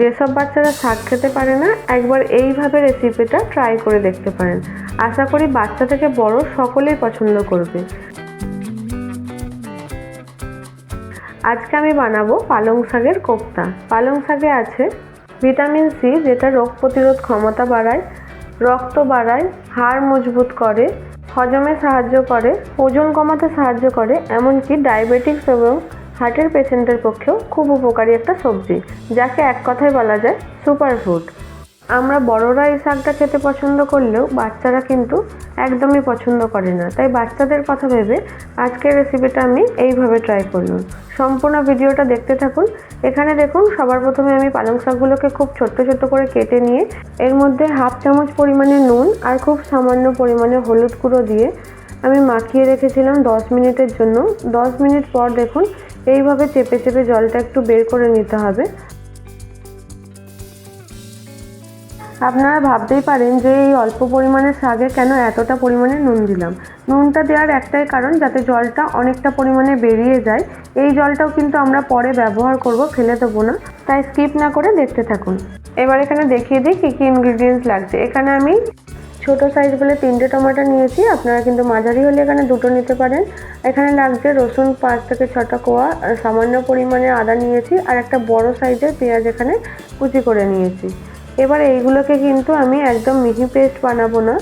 যেসব বাচ্চারা শাক খেতে পারে না, একবার এইভাবে রেসিপিটা ট্রাই করে দেখতে পারেন। আশা করি বাচ্চা থেকে বড় সকলেই পছন্দ করবে। আজকে আমি বানাবো পালং শাকের কোপ্তা। পালং শাকে আছে ভিটামিন সি, যেটা রোগ প্রতিরোধ ক্ষমতা বাড়ায়, রক্ত বাড়ায়, হাড় মজবুত করে, হজমে সাহায্য করে, ওজন কমাতে সাহায্য করে, এমনকি ডায়াবেটিক্স এবং হার্টের পেশেন্টের পক্ষেও খুব উপকারী একটা সবজি, যাকে এক কথায় বলা যায় সুপার ফুড আমরা বড়রা এই শাকটা খেতে পছন্দ করলেও বাচ্চারা কিন্তু একদমই পছন্দ করে না। তাই বাচ্চাদের কথা ভেবে আজকের রেসিপিটা আমি এইভাবে ট্রাই করলাম। সম্পূর্ণ ভিডিওটা দেখতে থাকুন। এখানে দেখুন, সবার প্রথমে আমি পালং শাকগুলোকে খুব ছোট্ট ছোট্ট করে কেটে নিয়ে এর মধ্যে হাফ চামচ পরিমাণে নুন আর খুব সামান্য পরিমাণে হলুদ গুঁড়ো দিয়ে আমি মাখিয়ে রেখেছিলাম দশ মিনিটের জন্য। দশ মিনিট পর দেখুন এইভাবে চেপে চেপে জলটা একটু বের করে নিতে হবে। আপনারা ভাবতেই পারেন যে এই অল্প পরিমাণে শাকে কেন এতটা পরিমাণে নুন দিলাম। নুনটা দেওয়ার একটাই কারণ, যাতে জলটা অনেকটা পরিমাণে বেরিয়ে যায়। এই জলটাও কিন্তু আমরা পরে ব্যবহার করব, ফেলে দেবো না। তাই স্কিপ না করে দেখতে থাকুন। এবার এখানে দেখিয়ে দিই কী কী ইনগ্রিডিয়েন্টস লাগছে। এখানে আমি ছোট সাইজ বলে তিনটে টমেটো নিয়েছি। আপনারা কিন্তু মাঝারি হলে এখানে দুটো নিতে পারেন। এখানে লাগছে রসুন, পাঁচ থেকে ছটা কোয়া সামান্য পরিমাণে আদা নিয়েছি, আর একটা বড় সাইজের পেঁয়াজ এখানে কুচি করে নিয়েছি। এবার এইগুলোকে কিন্তু আমি একদম মিহি পেস্ট বানাবো না।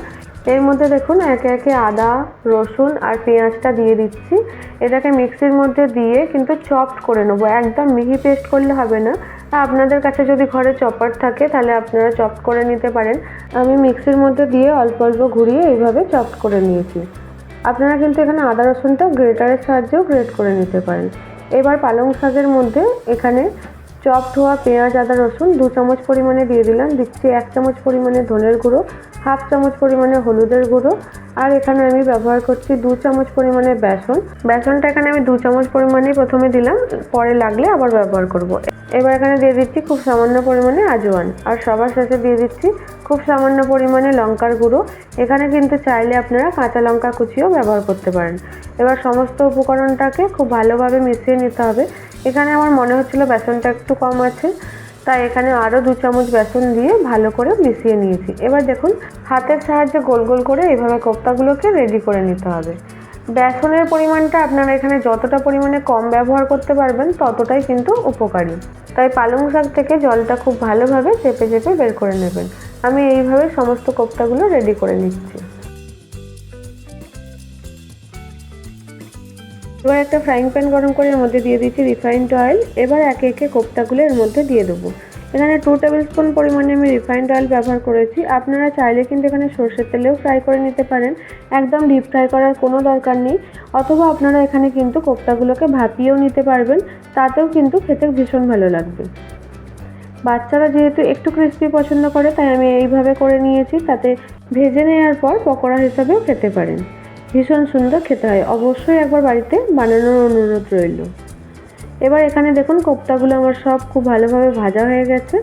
এর মধ্যে দেখুন, একে একে আদা, রসুন আর পেঁয়াজটা দিয়ে দিচ্ছি। এটাকে মিক্সির মধ্যে দিয়ে কিন্তু চপড করে নেব। একদম মিহি পেস্ট করলে হবে না। আপনাদের কাছে যদি ঘরে চপার থাকে, তাহলে আপনারা চপ করে নিতে পারেন। আমি মিক্সির মধ্যে দিয়ে অল্প অল্প ঘুরিয়ে এইভাবে চপ করে নিয়েছি। আপনারা কিন্তু এখানে আদা রসুনটা গ্রেটারের সাহায্যেও গ্রেট করে নিতে পারেন। এবার পালং শাকের মধ্যে এখানে চপ, ধোয়া, পেঁয়াজ, আদা, রসুন দু চামচ পরিমাণে দিয়ে দিলাম। দিচ্ছি এক চামচ পরিমাণে ধনের গুঁড়ো, হাফ চামচ পরিমাণে হলুদের গুঁড়ো। আর এখানে আমি ব্যবহার করছি দু চামচ পরিমাণে বেসন। বেসনটা এখানে আমি দু চামচ পরিমাণেই প্রথমে দিলাম, পরে লাগলে আবার ব্যবহার করব। এবার এখানে দিয়ে দিচ্ছি খুব সামান্য পরিমাণে আজওয়ান। আর সবার শেষে দিয়ে দিচ্ছি খুব সামান্য পরিমাণে লঙ্কার গুঁড়ো। এখানে কিন্তু চাইলে আপনারা কাঁচা লঙ্কা কুচিও ব্যবহার করতে পারেন। এবার সমস্ত উপকরণটাকে খুব ভালোভাবে মিশিয়ে নিতে হবে। এখানে আমার মনে হচ্ছিল বেসনটা একটু কম আছে, তাই এখানে আরও দু চামচ বেসন দিয়ে ভালো করে মিশিয়ে নিয়েছি। এবার দেখুন, হাতের সাহায্যে গোল গোল করে এইভাবে কোপ্তাগুলোকে রেডি করে নিতে হবে। বেসনের পরিমাণটা আপনারা এখানে যতটা পরিমাণে কম ব্যবহার করতে পারবেন, ততটাই কিন্তু উপকারী। তাই পালং শাক থেকে জলটা খুব ভালোভাবে চেপে চেপে বের করে নেবেন। আমি এইভাবে সমস্ত কোপ্তাগুলো রেডি করে নিচ্ছি। এবার একটা ফ্রাইং প্যান গরম করে এর মধ্যে দিয়ে দিচ্ছি রিফাইন্ড অয়েল এবার একে একে কোপ্তাগুলো এর মধ্যে দিয়ে দেবো। এখানে টু টেবিল স্পুন পরিমাণে আমি রিফাইন্ড অয়েল ব্যবহার করেছি। আপনারা চাইলে কিন্তু এখানে সর্ষের তেলেও ফ্রাই করে নিতে পারেন। একদম ডিপ ফ্রাই করার কোনো দরকার নেই। অথবা আপনারা এখানে কিন্তু কোপ্তাগুলোকে ভাপিয়েও নিতে পারবেন। তাতেও কিন্তু খেতে ভীষণ ভালো লাগবে। বাচ্চারা যেহেতু একটু ক্রিস্পি পছন্দ করে, তাই আমি এইভাবে করে নিয়েছি। তাতে ভেজে নেওয়ার পর পকোড়া হিসাবেও খেতে পারেন। ভীষণ সুন্দর খেতে হয়। অবশ্যই একবার বাড়িতে বানানোর অনুরোধ রইল। এবার এখানে দেখুন, কোপ্তাগুলো আমার সব খুব ভালোভাবে ভাজা হয়ে গেছে।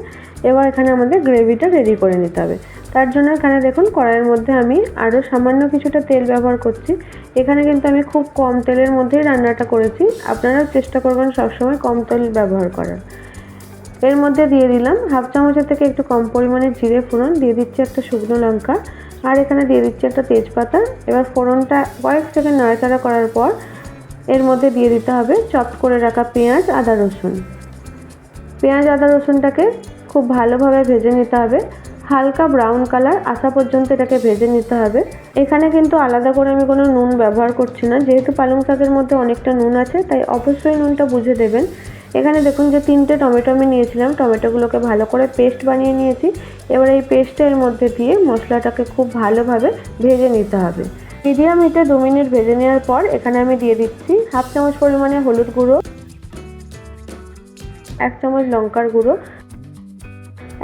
এবার এখানে আমাদের গ্রেভিটা রেডি করে নিতে হবে। তার জন্য এখানে দেখুন, কড়াইয়ের মধ্যে আমি আরও সামান্য কিছুটা তেল ব্যবহার করছি। এখানে কিন্তু আমি খুব কম তেলের মধ্যেই রান্নাটা করেছি। আপনারাও চেষ্টা করবেন সবসময় কম তেল ব্যবহার করার। এর মধ্যে দিয়ে দিলাম, হাফ চামচের থেকে একটু কম পরিমাণে জিরে ফোড়ন। দিয়ে দিচ্ছি একটা শুকনো লঙ্কা। আর এখানে দিয়ে দিচ্ছি একটা তেজপাতা। এবার ফোড়নটা কয়েক সেকেন্ড নাড়াচাড়া করার পর এর মধ্যে দিয়ে দিতে হবে চপ করে রাখা পেঁয়াজ, আদা রসুন। পেঁয়াজ, আদা রসুনটাকে খুব ভালোভাবে ভেজে নিতে হবে। হালকা ব্রাউন কালার আসা পর্যন্ত এটাকে ভেজে নিতে হবে। এখানে কিন্তু আলাদা করে আমি কোনো নুন ব্যবহার করছি না। যেহেতু পালং শাকের মধ্যে অনেকটা নুন আছে, তাই অবশ্যই নুনটা বুঝে দেবেন। এখানে দেখুন যে তিনটে টমেটো আমি নিয়েছিলাম। টমেটোগুলোকে ভালো করে পেস্ট বানিয়ে নিয়েছি। এবার এই পেস্টের মধ্যে দিয়ে মশলাটাকে খুব ভালোভাবে ভেজে নিতে হবে। মিডিয়াম হিটে দু মিনিট ভেজে নেওয়ার পর এখানে আমি দিয়ে দিচ্ছি হাফ চামচ পরিমাণে হলুদ গুঁড়ো, এক চামচ লঙ্কার গুঁড়ো।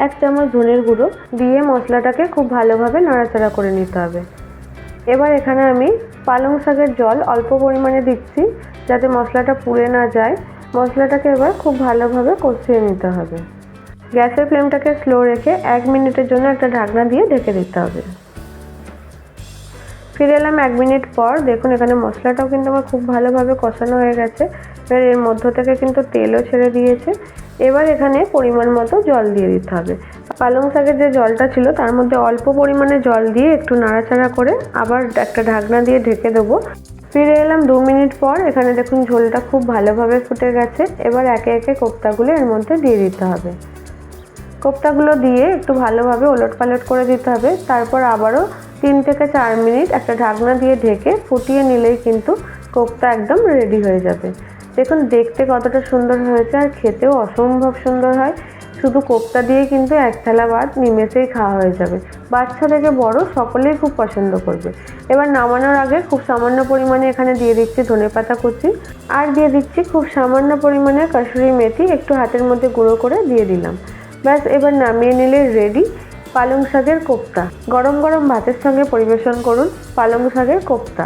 এক চামচ ধনের গুঁড়ো দিয়ে মশলাটাকে খুব ভালোভাবে নাড়াচাড়া করে নিতে হবে। এবার এখানে আমি পালং শাকের জল অল্প পরিমাণে দিচ্ছি যাতে মশলাটা পুড়ে না যায়। মশলাটাকে এবার খুব ভালোভাবে কষিয়ে নিতে হবে। গ্যাসের ফ্লেমটাকে স্লো রেখে এক মিনিটের জন্য একটা ঢাকনা দিয়ে ঢেকে দিতে হবে। ফিরে এলাম এক মিনিট পর। দেখুন, এখানে মশলাটাও কিন্তু আমার খুব ভালোভাবে কষানো হয়ে গেছে। এবার এর মধ্য থেকে কিন্তু তেলও ছেড়ে দিয়েছে। এবার এখানে পরিমাণ মতো জল দিয়ে দিতে হবে। পালং শাকের যে জলটা ছিল, তার মধ্যে অল্প পরিমাণে জল দিয়ে একটু নাড়াচাড়া করে আবার একটা ঢাকনা দিয়ে ঢেকে দেবো। ফিরে এলাম দু মিনিট পর, এখানে দেখুন ঝোলটা খুব ভালোভাবে ফুটে গেছে। এবার একে একে কোপ্তাগুলো এর মধ্যে দিয়ে দিতে হবে। কোপ্তাগুলো দিয়ে একটু ভালোভাবে ওলট পালট করে দিতে হবে। তারপর আবারও তিন থেকে চার মিনিট একটা ঢাকনা দিয়ে ঢেকে ফুটিয়ে নিলেই কিন্তু কোপ্তা একদম রেডি হয়ে যাবে। দেখুন, দেখতে কতটা সুন্দর হয়েছে আর খেতেও অসম্ভব সুন্দর হয়। শুধু কোপ্তা দিয়ে কিন্তু এক থালা ভাত নিমেষেই খাওয়া হয়ে যাবে। বাচ্চা থেকে বড় সকলেই খুব পছন্দ করবে। এবার নামানোর আগে খুব সামান্য পরিমাণে এখানে দিয়ে দিচ্ছি ধনেপাতা কুচি। আর দিয়ে দিচ্ছি খুব সামান্য পরিমাণে কাসুরি মেথি, একটু হাতের মধ্যে গুঁড়ো করে দিয়ে দিলাম। ব্যাস, এবার নামিয়ে নিলে রেডি পালং শাকের কোপ্তা। গরম গরম ভাতের সঙ্গে পরিবেশন করুন পালং শাকের কোপ্তা।